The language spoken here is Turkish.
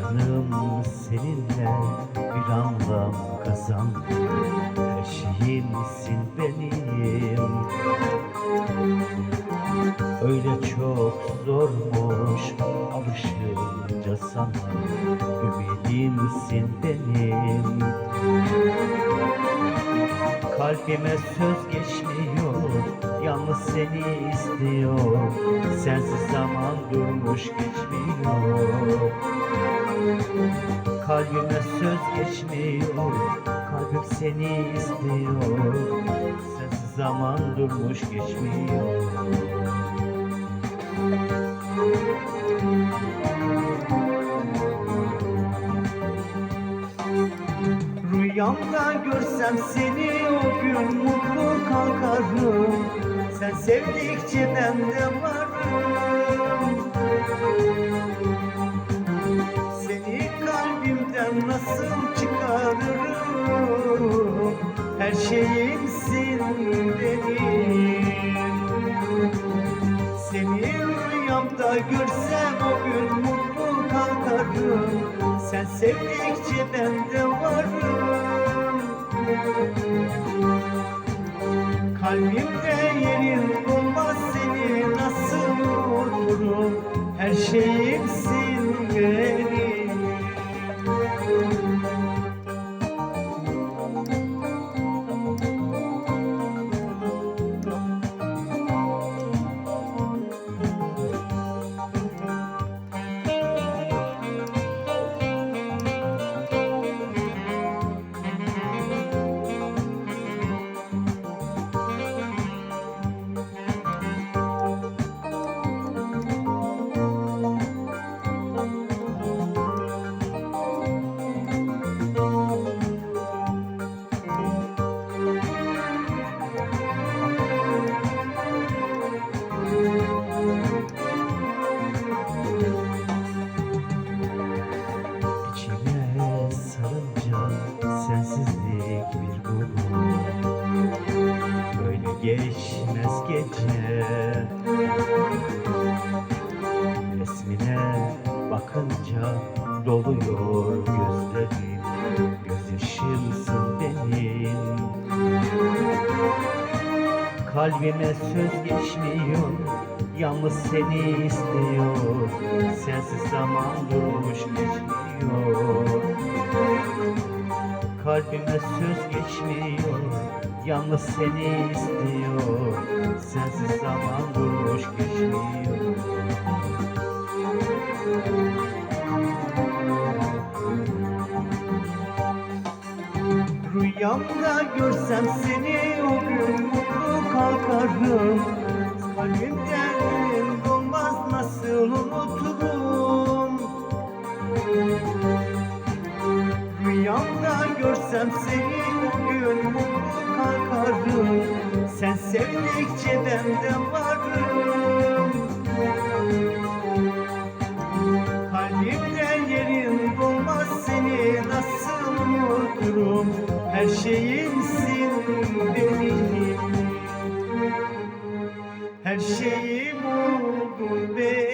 canım seninle bir anlam kazandı Her şeyimsin benim? Öyle çok zormuş alışınca sana Ümidimsin benim? Kalbime söz geçmiyor Seni istiyor. Sensiz zaman durmuş geçmiyor. Kalbime söz geçmiyor. Kalbim seni istiyor. Sensiz zaman durmuş geçmiyor. Rüyamda görsem seni o gün mutlu kalkarım Sen sevdikçe ben de varım. Seni kalbimden nasıl çıkarırım? Her şeyimsin benim Seni rüyamda görsem o gün mutlu kalkarım. Sen sevdikçe ben de varım. Kalbimde Her gece Resmine bakınca doluyor gözlerim Gözyaşımsın benim. Kalbime söz geçmiyor Yalnız seni istiyor. Sensiz zaman durmuş geçmiyor. Kalbime söz geçmiyor Yalnız seni istiyor Sensiz zaman durmuş geçmiyor Rüyamda görsem seni o gün mutlu kalkarım. Kalbimden dolmaz nasıl unuturum Rüyamda görsem seni bakarım. Sen sevdikçe ben de varım. Kalbimde yerin bulmaz seni nasıl unuturum Her şeyimsin benim. Her şeyim oldun benim.